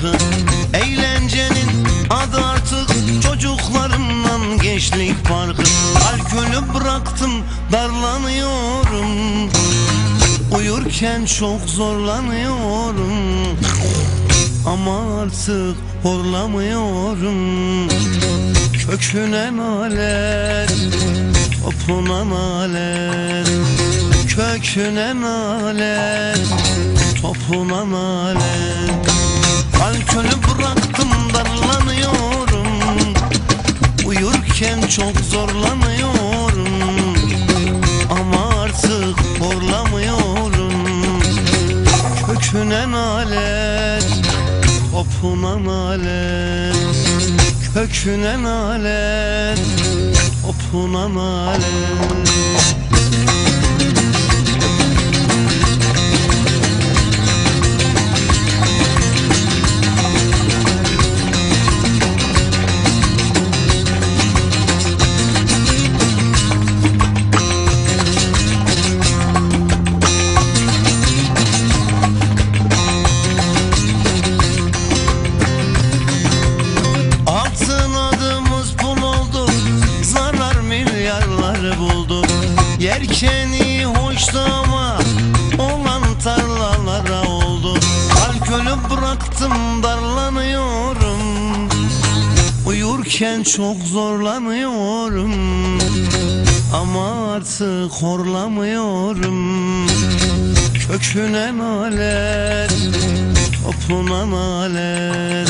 kalmadı Eğlencenin adı artık çocuklarımdan gençlik parkı. Alkolü bıraktım darlanıyorum. Uyurken çok zorlanıyorum. Ama artık horlamıyorum. Köküne nalet Topuna nalet. Köküne nalet Topuna nalet. Alkolü bıraktım darlanıyorum. Uyurken çok zorlanıyorum. Ama artık horlamıyorum. Köküne nalet Topuna nalet Köküne nalet Topuna nalet Uyurken çok zorlanıyorum Ama artık horlamıyorum. Köküne nalet Topuna nalet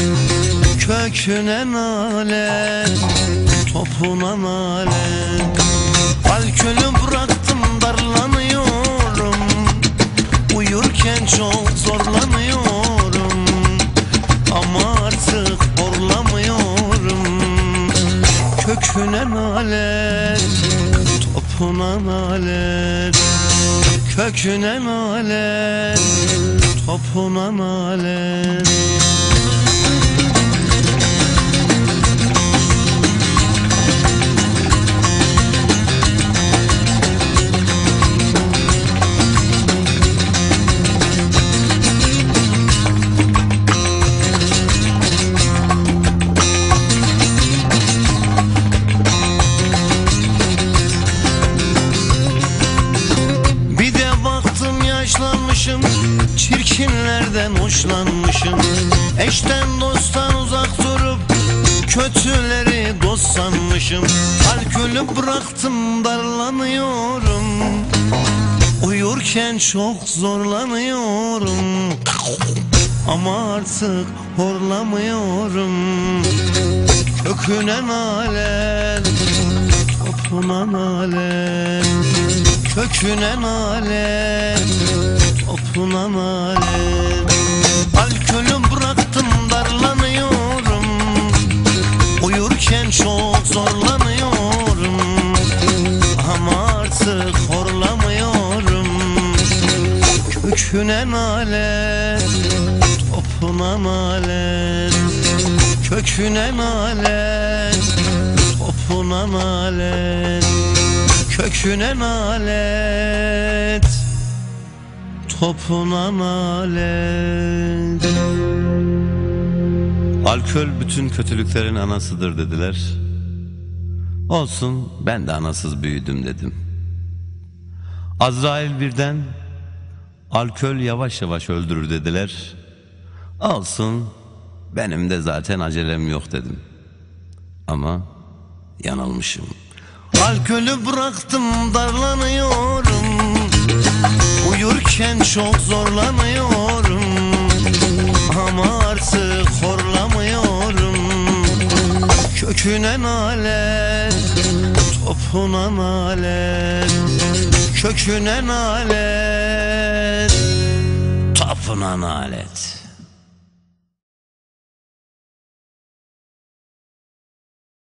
Köküne nalet Topuna nalet Alkolü bıraktım Köküne nalet Topuna nalet. Köküne nalet Topuna nalet Çirkinlerden hoşlanmışım. Eşten dosttan uzak durup Kötüleri dost sanmışım. Alkolü bıraktım darlanıyorum. Uyurken çok zorlanıyorum. Ama artık horlamıyorum. Köküne nalet Topuna nalet Köküne nalet Topuna nalet Alkolü bıraktım darlanıyorum. Uyurken çok zorlanıyorum. Ama artık horlamıyorum. Köküne nalet Topuna nalet Köküne nalet Topuna nalet Köküne nalet Topuna nalet Alkol bütün kötülüklerin anasıdır dediler. Olsun ben de anasız büyüdüm dedim. Azrail birden alkol yavaş yavaş öldürür dediler. Olsun benim de zaten acelem yok dedim. Ama yanılmışım. Alkolü bıraktım darlanıyorum Uyurken çok zorlanıyorum. Ama artık horlamıyorum. Köküne nalet Topuna nalet Köküne nalet Topuna nalet